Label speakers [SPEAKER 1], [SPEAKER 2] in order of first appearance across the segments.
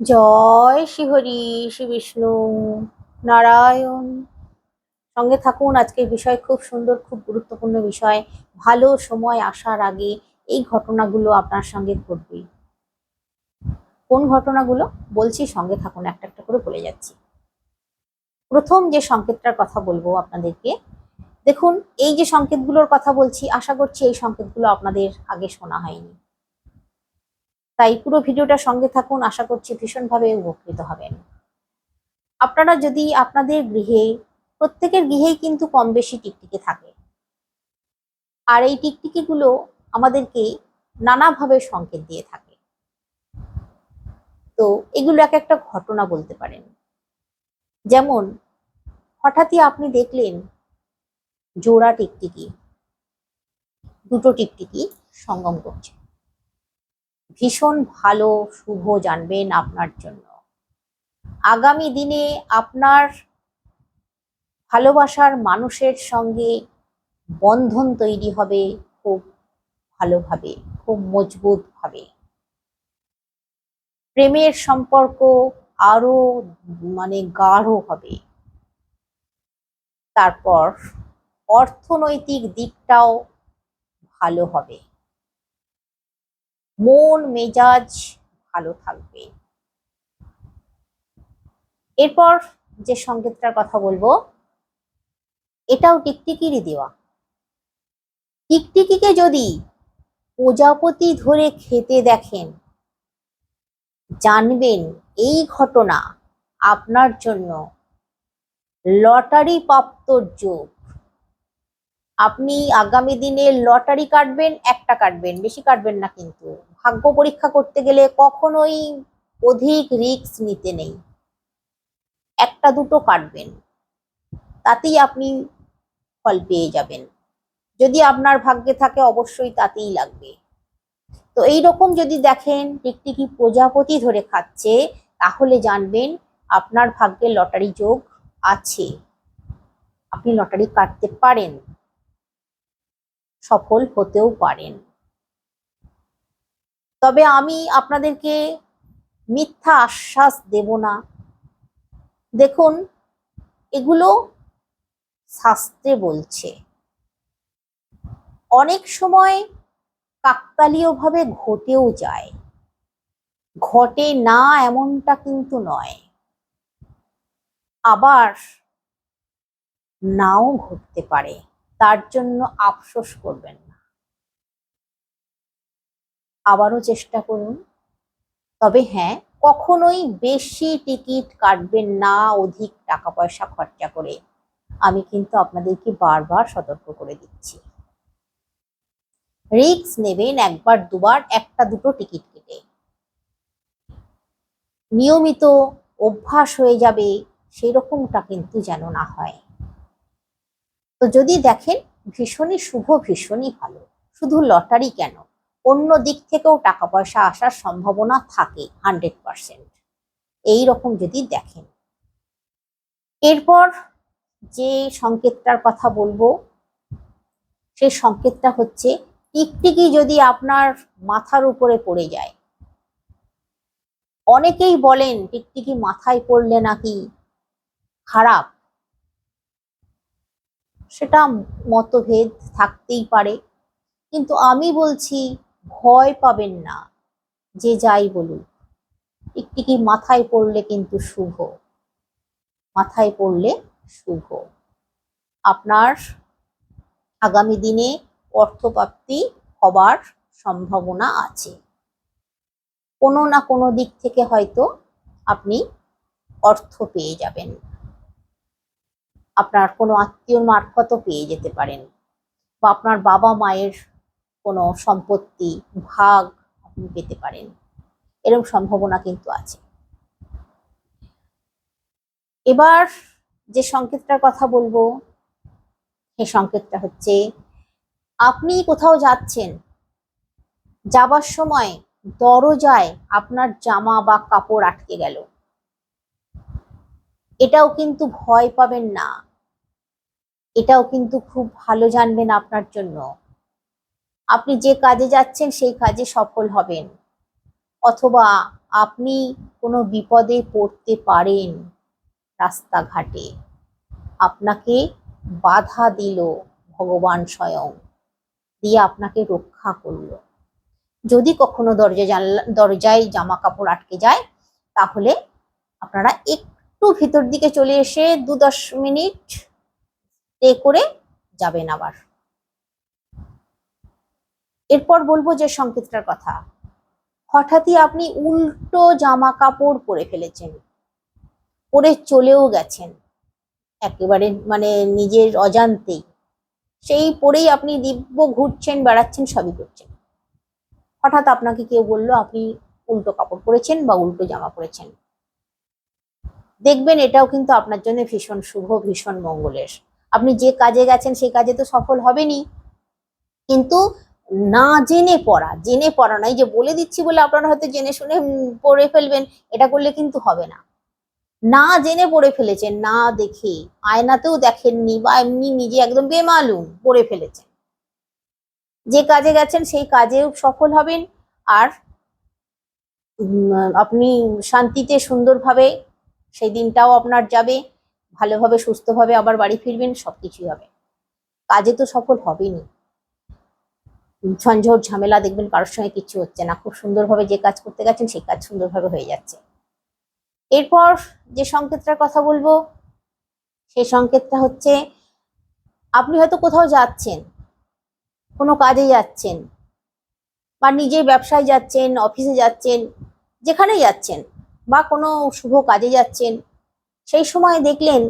[SPEAKER 1] জয় শ্রীহরি শ্রী বিষ্ণু নারায়ণ। সঙ্গে থাকুন, আজকের বিষয় খুব সুন্দর, খুব গুরুত্বপূর্ণ বিষয়। ভালো সময় আসার আগে এই ঘটনাগুলো আপনার সঙ্গে ঘটবে। কোন ঘটনাগুলো? বলছি, সঙ্গে থাকুন, একটা একটা করে বলে যাচ্ছি। প্রথম যে সংকেতটার কথা বলব আপনাদেরকে, দেখুন, এই যে সংকেতগুলোর কথা বলছি, আশা করছি এই সংকেতগুলো আপনাদের আগে শোনা হয়নি। তাই পুরো ভিডিওটা সঙ্গে থাকুন। আশা করছি ভীষণভাবে উপকৃত হবেন। আপনারা যদি আপনাদের গৃহে, প্রত্যেকের গৃহেই কিন্তু কম বেশি টিকটিকি থাকে। আর এই টিকটিকিগুলো আমাদেরকে নানাভাবে সংকেত দিয়ে থাকে। তো এগুলো এক একটা ঘটনা বলতে পারেন। যেমন, হঠাৎই আপনি দেখলেন জোড়া টিকটিকি, দুটো টিকটিকি সঙ্গম করছে। ভীষণ ভালো শুভ জানবেন আপনার জন্য। আগামী দিনে আপনার ভালোবাসার মানুষের সঙ্গে বন্ধন তৈরি হবে খুব ভালোভাবে, খুব মজবুত ভাবে প্রেমের সম্পর্ক আরও মানে গাঢ় হবে। তারপর অর্থনৈতিক দিকটাও ভালো হবে। মন, মেজাজ ভালো থাকবে। এরপর যে সংকেতটার কথা বলব, এটাও টিকটিকিরই দেওয়া। টিকটিকিকে যদি প্রজাপতি ধরে খেতে দেখেন, জানবেন এই ঘটনা আপনার জন্য লটারি প্রাপ্তর যোগ। আপনি আগামী দিনে লটারি কাটবেন, একটা কাটবেন, বেশি কাটবেন না কিন্তু। ভাগ্য পরীক্ষা করতে গেলে কখনোই অধিক রিস্ক নিতে নেই। একটা দুটো কাটবেন, তাতেই আপনি ফল পেয়ে যাবেন। যদি আপনার ভাগ্যে থাকে অবশ্যই তাতেই লাগবে। তো এই রকম যদি দেখেন টিকটিকি প্রজাপতি ধরে খাচ্ছে, তাহলে জানবেন আপনার ভাগ্যে লটারি যোগ আছে। আপনি লটারি কাটতে পারেন। সফল হতেও পারেন। তবে আমি আপনাদেরকে মিথ্যা আশ্বাস দেব না। দেখুন, এগুলো শাস্ত্রে বলছে। অনেক সময় কাকতালীয়ভাবে ঘটেও যায়। ঘটে না এমনটা কিন্তু নয়। আবার নাও ঘটতে পারে। তার জন্য আফসোস করবেন না। আবারও চেষ্টা করুন। তবে হ্যাঁ কখনোই বেশি টিকিট কাটবেন না, অধিক টাকা পয়সা খরচা করে। আমি কিন্তু আপনাদেরকে বারবার সতর্ক করে দিচ্ছি। রিক্স নেবেন একবার, দুবার, একটা, দুটো টিকিট কেটে। নিয়মিত অভ্যাস হয়ে যাবে, সেরকমটা কিন্তু যেন না হয়। তো যদি দেখেন ভীষণই শুভ, ভীষণই ভালো। শুধু লটারি কেন? অন্য দিক থেকেও টাকা পয়সা আসার সম্ভাবনা থাকে হান্ড্রেড পার্সেন্ট। এইরকম যদি দেখেন। এরপর যে সংকেতটার কথা বলব সেই সংকেতটা হচ্ছে টিকটিকি যদি আপনার মাথার উপরে পড়ে যায়। অনেকেই বলেন টিকটিকি মাথায় পড়লে নাকি খারাপ। সেটা মতভেদ থাকতেই পারে। কিন্তু আমি বলছি, ভয় পাবেন না, যে যাই বলুক। টিকটিকি মাথায় পড়লে কিন্তু শুভ? মাথায় পড়লে শুভ। আপনার আগামী দিনে অর্থপ্রাপ্তি হবার সম্ভাবনা আছে। কোনো না কোনো দিক থেকে হয়তো আপনি অর্থ পেয়ে যাবেন। আপনার কোনো আত্মীয়র মারফতও পেয়ে যেতে পারেন বা আপনার বাবা মায়ের কোনো সম্পত্তি, ভাগ আপনি পেতে পারেন। এরকম সম্ভাবনা কিন্তু আছে। এবার যে সংকেতটার কথা বলব, সেই সংকেতটা হচ্ছে, আপনি কোথাও যাচ্ছেন, যাবার সময় দরজায় আপনার জামা বা কাপড় আটকে গেল। এটাও কিন্তু ভয় পাবেন না। এটাও কিন্তু খুব ভালো জানবেন আপনার জন্য। আপনি যে কাজে যাচ্ছেন, সেই কাজে সফল হবেন। অথবা আপনি কোনো বিপদে পড়তে পারেন রাস্তাঘাটে। আপনাকে বাধা দিল ভগবান স্বয়ং। দিয়ে আপনাকে রক্ষা করল। যদি কখনো দরজা জানলা দরজায় জামা কাপড় আটকে যায়, তাহলে আপনারা একটু ভিতর দিকে চলে এসে দু দশ মিনিট স্টে করে যাবেন আবার। এরপর বলব যে সংকেতটার কথা। হঠাৎই আপনি উল্টো জামা কাপড় পরে ফেলেছেন, পরে চলেও গেছেন, একেবারে মানে নিজের অজান্তেই সেই পরেই আপনি দিব্য ঘুরছেন, বেড়াচ্ছেন, সবই করছেন। হঠাৎ আপনাকে কেউ বলল, আপনি উল্টো কাপড় পরেছেন বা উল্টো জামা পরেছেন? দেখবেন এটাও কিন্তু আপনার জন্য ভীষণ শুভ, ভীষণ মঙ্গলের। আপনি যে কাজে গেছেন, সেই কাজে তো সফল হবেনই। কিন্তু না জেনে পড়া জেনে পড়া নয় যে বলে দিচ্ছি বলে আপনারা হয়তো জেনে শুনে পড়ে ফেলবেন, এটা করলে কিন্তু হবে না। না জেনে পড়ে ফেলেছেন, না দেখে, আয়নাতেও দেখেননি বা এমনি নিজে একদম বেমালুম পড়ে ফেলেছেন। যে কাজে গেছেন, সেই কাজেও সফল হবেন। আর আপনি শান্তিতে সুন্দরভাবে সেই দিনটাও আপনার যাবে, ভালোভাবে, সুস্থভাবে আবার বাড়ি ফিরবেন, সবকিছুই হবে। কাজে তো সফল হবেনি ঝঞ্ঝট ঝামেলা দেখবেন কারোর সঙ্গে কিছু হচ্ছে না। খুব সুন্দরভাবে যে কাজ করতে গেছেন, সেই কাজ সুন্দরভাবে হয়ে যাচ্ছে। এরপর যে সংকেতটার কথা বলব, সেই সংকেতটা হচ্ছে, আপনি হয়তো কোথাও যাচ্ছেন, কোনো কাজে যাচ্ছেন, বা নিজের ব্যবসায় যাচ্ছেন, অফিসে যাচ্ছেন যেখানে যাচ্ছেন বা কোনো শুভ কাজে যাচ্ছেন, সেই সময় দেখলেন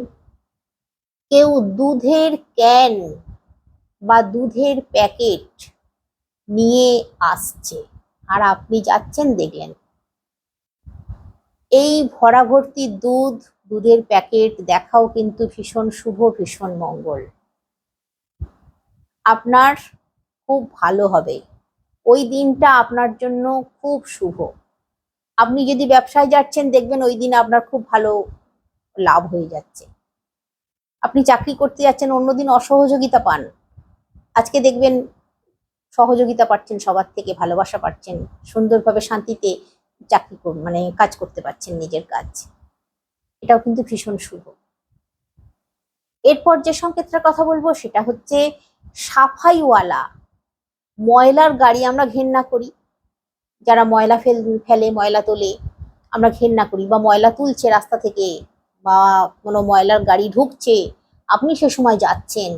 [SPEAKER 1] কেউ দুধের ক্যান বা দুধের প্যাকেট নিয়ে আসছে আর আপনি যাচ্ছেন দেখলেন। এই ভরা ভর্তি দুধ, দুধের প্যাকেট দেখাও কিন্তু ভীষণ শুভ, ভীষণ মঙ্গল। আপনার খুব ভালো হবে। ওই দিনটা আপনার জন্য খুব শুভ। আপনি যদি ব্যবসায় যাচ্ছেন, দেখবেন ওই দিন আপনার খুব ভালো লাভ হয়ে যাচ্ছে। আপনি চাকরি করতে যাচ্ছেন, অন্যদিন অসহযোগিতা পান। আজকে দেখবেন সহযোগিতা পাচ্ছেন, সবার থেকে ভালোবাসা পাচ্ছেন, সুন্দরভাবে শান্তিতে চাকরি কর- মানে কাজ করতে পারছেন নিজের কাজ। এটাও কিন্তু ভীষণ শুভ। এরপর যে সংকেতটার কথা বলব, সেটা হচ্ছে সাফাইওয়ালা, ময়লার গাড়ি আমরা ঘেন্না করি। যারা ময়লা ফেল, ফেলে, ময়লা তোলে, আমরা ঘেন্না করি বা ময়লা তুলছে রাস্তা থেকে বা কোনো ময়লার গাড়ি ঢুকছে, আপনি সে সময় যাচ্ছেন।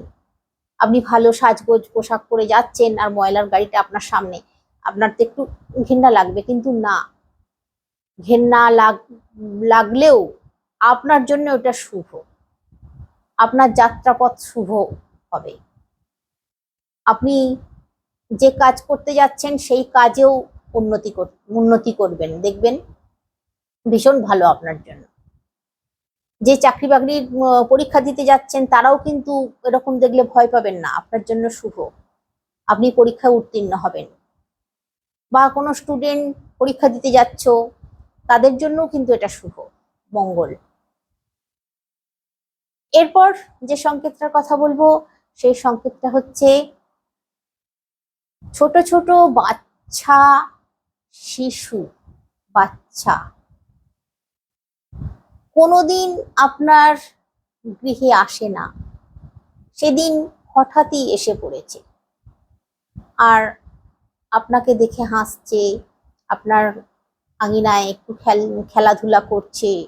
[SPEAKER 1] আপনি ভালো সাজগোজ, পোশাক পরে যাচ্ছেন আর ময়লার গাড়িটা আপনার সামনে। আপনার তো একটু ঘেন্না লাগবে, কিন্তু না। ঘেন্না লাগ, লাগলেও আপনার জন্য ওটা শুভ। আপনার যাত্রাপথ শুভ হবে। আপনি যে কাজ করতে যাচ্ছেন, সেই কাজেও উন্নতি কর- উন্নতি করবেন। দেখবেন ভীষণ ভালো আপনার জন্য। যে চাকরি বাকরির পরীক্ষা দিতে যাচ্ছেন, তারাও কিন্তু এরকম দেখলে ভয় পাবেন না। আপনার জন্য শুভ। আপনি পরীক্ষায় উত্তীর্ণ হবেন। বা কোনো স্টুডেন্ট পরীক্ষা দিতে যাচ্ছ, তাদের জন্যও কিন্তু এটা শুভ, মঙ্গল। এরপর যে সংকেতটার কথা বলব, সেই সংকেতটা হচ্ছে ছোট ছোট বাচ্চা শিশু, বাচ্চা। কোনোদিন আপনার গৃহে আসে না। সেদিন হঠাৎই এসে পড়েছে। আর আপনাকে দেখে হাসছে, আপনার আঙিনায় একটু খেল, খেলাধুলা করছে।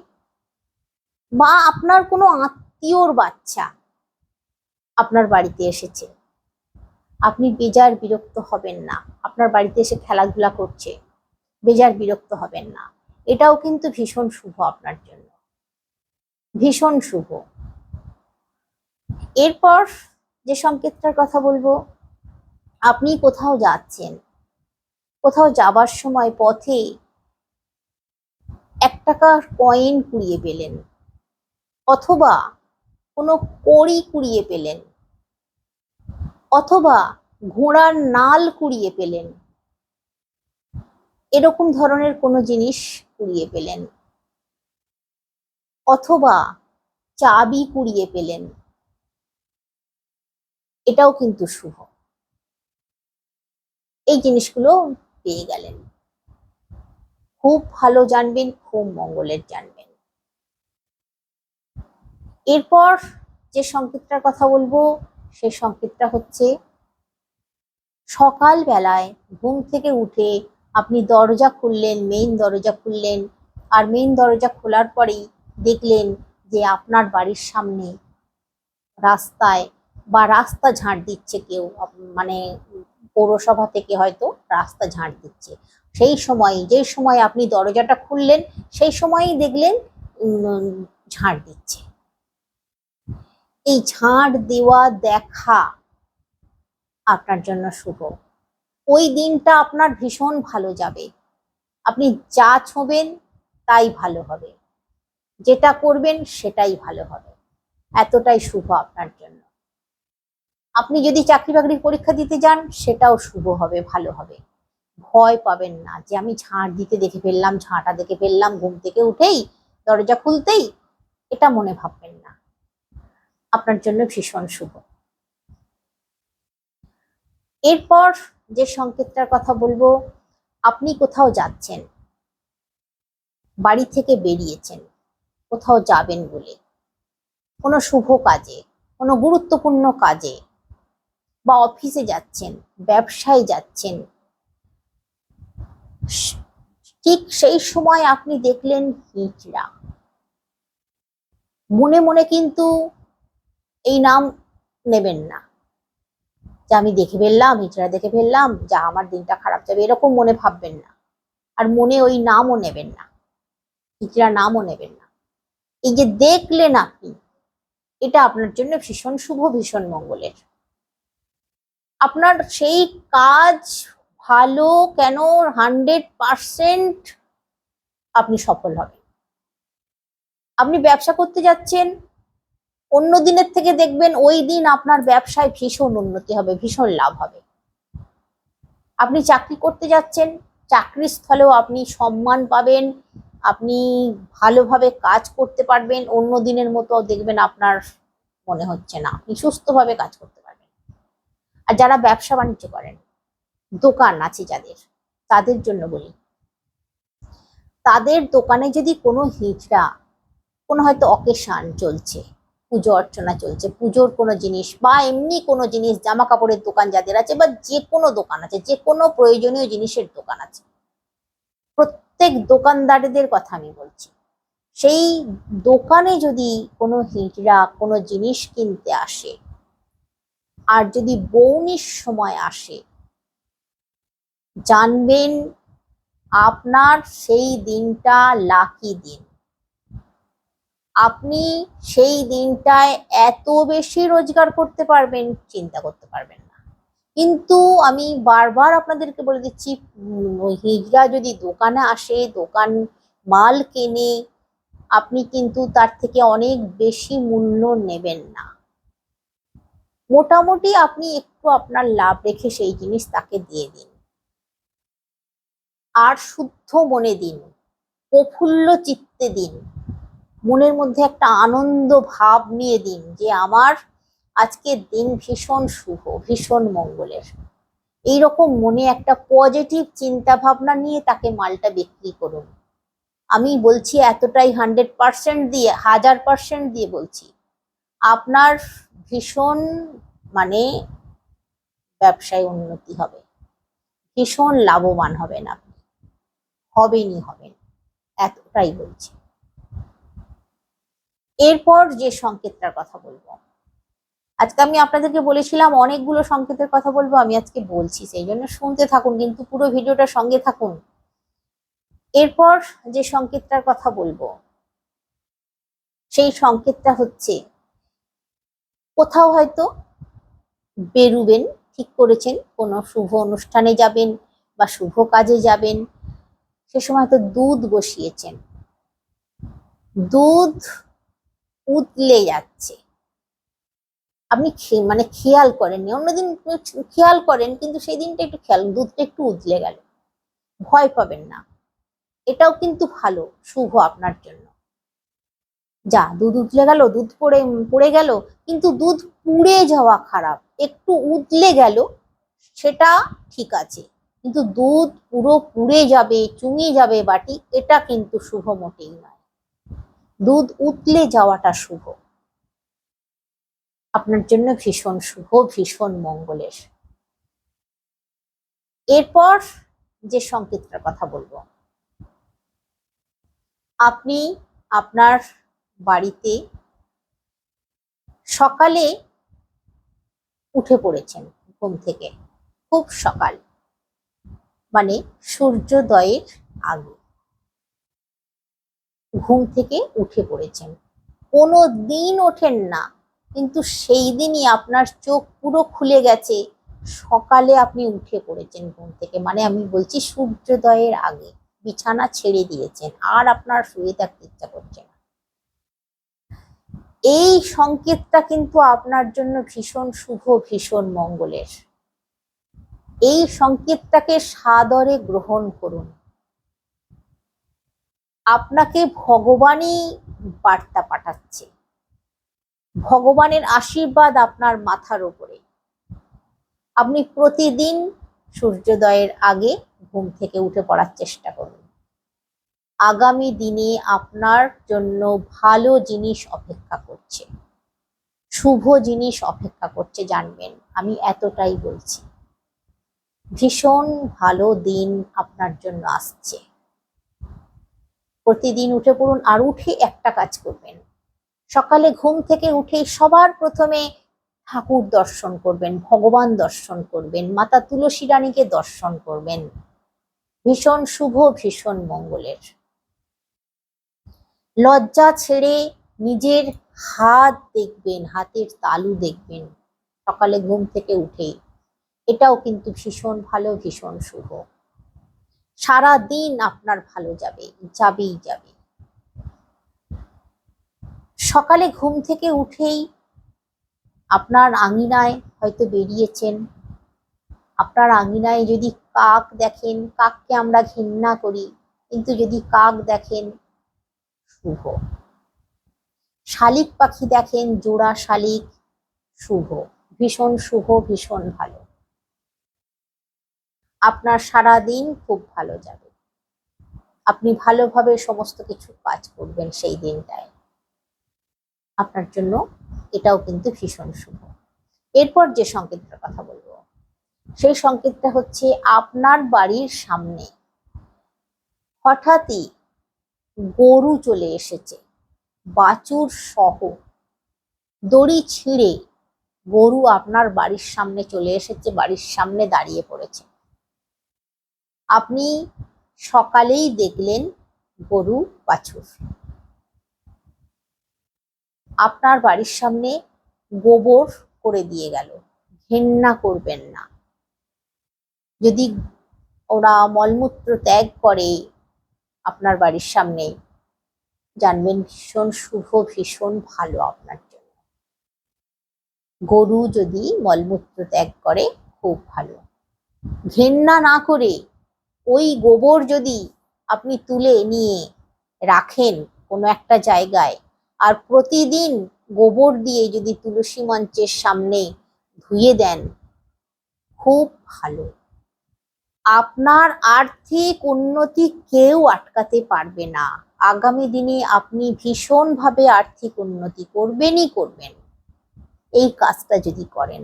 [SPEAKER 1] বা আপনার কোনো আত্মীয়র বাচ্চা আপনার বাড়িতে এসেছে। আপনি বেজার বিরক্ত হবেন না। আপনার বাড়িতে এসে খেলাধুলা করছে। বেজার বিরক্ত হবেন না। এটাও কিন্তু ভীষণ শুভ আপনার জন্য। ভীষণ শুভ। এরপর যে সংকেতটার কথা বলব, আপনি কোথাও যাচ্ছেন, কোথাও যাবার সময় পথে এক টাকার কয়েন কুড়িয়ে পেলেন, অথবা কোনো কড়ি কুড়িয়ে পেলেন, অথবা ঘোড়ার নাল কুড়িয়ে পেলেন এরকম ধরনের কোনো জিনিস কুড়িয়ে পেলেন। অথবা চাবি কুড়িয়ে পেলেন। এটাও কিন্তু শুভ। এই জিনিসগুলো পেয়ে গেলেন। খুব ভালো জানবেন, খুব মঙ্গলের জানবেন। এরপর যে সংকেতটার কথা বলব, সেই সংকেতটা হচ্ছে সকাল বেলায় ঘুম থেকে উঠে আপনি দরজা খুললেন মেইন দরজা খুললেন। আর মেইন দরজা খোলার পরেই দেখলেন যে আপনার বাড়ির সামনে রাস্তায় বা রাস্তা ঝাঁট দিচ্ছে কেউ মানে পৌরসভা থেকে হয়তো রাস্তা ঝাঁট দিচ্ছে। সেই সময়, যে সময় আপনি দরজাটা খুললেন, সেই সময়ই দেখলেন ঝাঁট দিচ্ছে। এই ঝাঁট দেওয়া দেখা আপনার জন্য শুভ। ওই দিনটা আপনার ভীষণ ভালো যাবে। আপনি যা ছোবেন তাই ভালো হবে। যেটা করবেন সেটাই ভালো হবে। এতটাই শুভ আপনার জন্য। আপনি যদি চাকরি বাকরির পরীক্ষা দিতে যান, সেটাও শুভ হবে, ভালো হবে। ভয় পাবেন না যে আমি ঝাঁট দিতে দেখে ফেললাম, ঝাঁটা দেখে ফেললাম, ঘুম থেকে উঠেই, দরজা খুলতেই, এটা মনে ভাববেন না। আপনার জন্য ভীষণ শুভ। এরপর যে সংকেতটার কথা বলব, আপনি কোথাও যাচ্ছেন। বাড়ি থেকে বেরিয়েছেন, কোথাও যাবেন বলে। কোনো শুভ কাজে, কোনো গুরুত্বপূর্ণ কাজে বা অফিসে যাচ্ছেন, ব্যবসায় যাচ্ছেন। ঠিক সেই সময় আপনি দেখলেন হিজড়া মনে মনে কিন্তু এই নাম নেবেন না। যে আমি দেখে ফেললাম হিজড়া দেখে ফেললাম, যা আমার দিনটা খারাপ যাবে, এরকম মনে ভাববেন না। আর মনে ওই নামও নেবেন না। হিজড়া নামও নেবেন না। এই যে দেখলেন আপনি, এটা আপনার জন্য ভীষণ শুভ, ভীষণ মঙ্গলের। আপনার সেই কাজ ভালো কেন হান্ড্রেড পারসেন্ট আপনি সফল হবেন। আপনি ব্যবসা করতে যাচ্ছেন অন্য দিনের থেকে দেখবেন ওই দিন আপনার ব্যবসায় ভীষণ উন্নতি হবে, ভীষণ লাভ হবে। আপনি চাকরি করতে যাচ্ছেন, চাকরির স্থলেও আপনি সম্মান পাবেন, আপনি ভালোভাবে কাজ করতে পারবেন, অন্য দিনের মতো দেখবেন আপনার মনে হচ্ছে না, আপনি সুস্থভাবে কাজ করতে পারবেন। আর যারা ব্যবসা বাণিজ্য করেন, দোকান আছে যাদের, তাদের জন্য বলি। তাদের দোকানে যদি কোনো হিজড়া কোনো হয়তো অকেশান চলছে পুজো অর্চনা চলছে, পুজোর কোনো জিনিস বা এমনি কোনো জিনিস জামা কাপড়ের দোকান যাদের আছে বা যে কোনো দোকান আছে যে কোনো প্রয়োজনীয় জিনিসের দোকান আছে। প্রত্যেক দোকানদারদের কথা আমি বলছি, সেই দোকানে যদি কোনো হিজড়া কোনো জিনিস কিনতে আসে আর যদি বৌনির সময় আসে, জানবেন আপনার সেই দিনটা লাকি দিন। আপনি সেই দিনটায় এত বেশি রোজগার করতে পারবেন, চিন্তা করতে পারবেন না। কিন্তু আমি বারবার আপনাদেরকে বলে দিচ্ছি হিজড়া যদি দোকানে আসে, দোকান মাল কেনে, আপনি কিন্তু তার থেকে অনেক বেশি মূল্য নেবেন না। মোটামুটি আপনি একটু আপনার লাভ রেখে সেই জিনিস তাকে দিয়ে দিন। আর শুদ্ধ মনে দিন, প্রফুল্ল চিত্তে দিন। মনের মধ্যে একটা আনন্দ ভাব নিয়ে দিন যে আমার আজকের দিন ভীষণ শুভ, ভীষণ মঙ্গলের। এইরকম মনে একটা পজিটিভ চিন্তা ভাবনা নিয়ে তাকে মালটা বিক্রি করুন। আমি বলছি এতটাই হান্ড্রেড পার্সেন্ট দিয়ে, হাজার পার্সেন্ট দিয়ে বলছি, আপনার ভীষণ মানে ব্যবসায় উন্নতি হবে। ভীষণ লাভবান হবেন আপনি। হবেনই হবেন। এতটাই বলছি। এরপর যে সংকেতটার কথা বলব। আজকে আমি আপনাদেরকে বলেছিলাম, অনেকগুলো সংকেতের কথা বলব, আমি আজকে বলছি, সেই জন্য শুনতে থাকুন, কিন্তু পুরো ভিডিওটা সঙ্গে থাকুন। এরপর যে সংকেতটার কথা বলব, সেই সংকেতটা হচ্ছে, কোথাও হয়তো বেরুবেন, ঠিক করেছেন, কোনো শুভ অনুষ্ঠানে যাবেন বা শুভ কাজে যাবেন, সে সময় তো দুধ বসিয়েছেন। দুধ উতলে যাচ্ছে। আপনি মানে খেয়াল করেননি। অন্যদিন খেয়াল করেন, কিন্তু সেই দিনটা একটু খেয়াল, দুধটা একটু উতলে গেল। ভয় পাবেন না। এটাও কিন্তু ভালো, শুভ আপনার জন্য। যা, দুধ উতলে গেল, দুধ পড়ে পড়ে গেল, কিন্তু দুধ পুড়ে যাওয়া খারাপ। একটু উতলে গেল, সেটা ঠিক আছে। কিন্তু দুধ পুরো পুড়ে যাবে, চুঙে যাবে বাটি, এটা কিন্তু শুভ মোটেই নয়। দুধ উতলে যাওয়াটা শুভ। আপনার জন্য ভীষণ শুভ, ভীষণ মঙ্গলের। এরপর যে সংকেতটার কথা বলব। আপনি আপনার বাড়িতে সকালে উঠে পড়েছেন ঘুম থেকে, খুব সকাল। মানে সূর্যোদয়ের আগে। ঘুম থেকে উঠে পড়েছেন। কোনো দিন ওঠেন না, কিন্তু সেই দিনই আপনার চোখ পুরো খুলে গেছে। সকালে আপনি উঠে পড়েছেন ঘুম থেকে মানে আমি বলছি সূর্যোদয়ের আগে। বিছানা ছেড়ে দিয়েছেন, আর আপনার শুয়ে থাকতে ইচ্ছা করছে না। এই সংকেতটা কিন্তু আপনার জন্য ভীষণ শুভ, ভীষণ মঙ্গলের। এই সংকেতটাকে সাদরে গ্রহণ করুন। আপনাকে ভগবানই বার্তা পাঠাচ্ছে। ভগবানের আশীর্বাদ আপনার মাথার উপরে। আপনি প্রতিদিন সূর্যোদয়ের আগে ঘুম থেকে উঠে পড়ার চেষ্টা করুন। আগামী দিনে আপনার জন্য ভালো জিনিস অপেক্ষা করছে। শুভ জিনিস অপেক্ষা করছে, জানবেন। আমি এতটাই বলছি। ভীষণ ভালো দিন আপনার জন্য আসছে। প্রতিদিন উঠে পড়ুন আর উঠে একটা কাজ করবেন। সকালে ঘুম থেকে উঠে সবার প্রথমে ঠাকুর দর্শন করবেন, ভগবান দর্শন করবেন, মাতা তুলসী রানীকে দর্শন করবেন। ভীষণ শুভ, ভীষণ মঙ্গলের। লজ্জা ছেড়ে নিজের হাত দেখবেন, হাতের তালু দেখবেন সকালে ঘুম থেকে উঠে। এটাও কিন্তু ভীষণ ভালো, ভীষণ শুভ। সারা দিন আপনার ভালো যাবে, যাবেই যাবে। সকালে ঘুম থেকে উঠেই আপনার আঙিনায় হয়তো বেরিয়েছেন। আপনার আঙিনায় যদি কাক দেখেন, কাককে আমরা ঘৃণা করি, কিন্তু যদি কাক দেখেন, শুভ। শালিক পাখি দেখেন, জোড়া শালিক, শুভ। ভীষণ শুভ, ভীষণ ভালো। আপনার সারা দিন খুব ভালো যাবে। আপনি ভালোভাবে সমস্ত কিছু কাজ করবেন সেই দিনটায়। আপনার জন্য এটাও কিন্তু ভীষণ শুভ। এরপর যে সংকেতটার কথা বলব, সেই সংকেতটা হচ্ছে আপনার বাড়ির সামনে হঠাৎই গরু চলে এসেছে, বাছুর সহ। দড়ি ছিঁড়ে গরু আপনার বাড়ির সামনে চলে এসেছে, বাড়ির সামনে দাঁড়িয়ে পড়েছে। আপনি সকালেই দেখলেন গরু বাছুর আপনার বাড়ির সামনে গোবর করে দিয়ে গেল। ঘেন্না করবেন না। যদি ওরা মলমূত্র ত্যাগ করে আপনার বাড়ির সামনে, জানবেন ভীষণ শুভ, ভীষণ ভালো আপনার জন্য। গরু যদি মলমূত্র ত্যাগ করে, খুব ভালো। ঘেন্না না করে ওই গোবর যদি আপনি তুলে নিয়ে রাখেন কোনো একটা জায়গায়, আর প্রতিদিন গোবর দিয়ে যদি তুলসী মঞ্চের সামনে ধুয়ে দেন, খুব ভালো। আপনার আর্থিক উন্নতি কেউ আটকাতে পারবে না। আগামী দিনে আপনি ভীষণভাবে আর্থিক উন্নতি করবেনই করবেন। এই কাজটা যদি করেন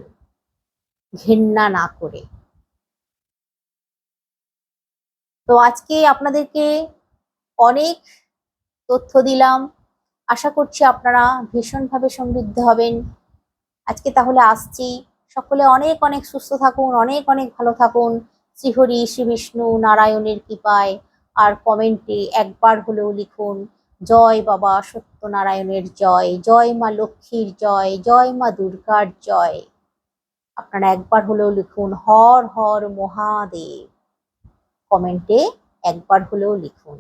[SPEAKER 1] ঘেন্না না করে। তো আজকে আপনাদেরকে অনেক তথ্য দিলাম। আশা করছি আপনারা ভীষণভাবে সমৃদ্ধ হবেন। আজকে তাহলে আসছি। সকলে অনেক অনেক সুস্থ থাকুন, অনেক অনেক ভালো থাকুন। শ্রীহরি, শ্রী বিষ্ণু, নারায়ণের কৃপায় আর কমেন্টে একবার হলেও লিখুন, জয় বাবা সত্যনারায়ণের জয় জয় মা লক্ষ্মীর জয় জয় মা দুর্গার জয়। আপনারা একবার হলেও লিখুন, হর হর মহাদেব। কমেন্টে একবার হলেও লিখুন।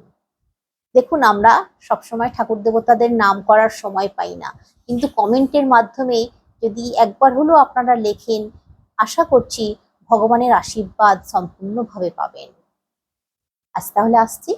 [SPEAKER 1] দেখুন, আমরা সবসময় ঠাকুর দেবতাদের নাম করার সময় পাই না। কিন্তু কমেন্টের মাধ্যমে যদি একবার হলেও আপনারা লেখেন, আশা করছি ভগবানের আশীর্বাদ সম্পূর্ণভাবে পাবেন। আজ তাহলে আসছি।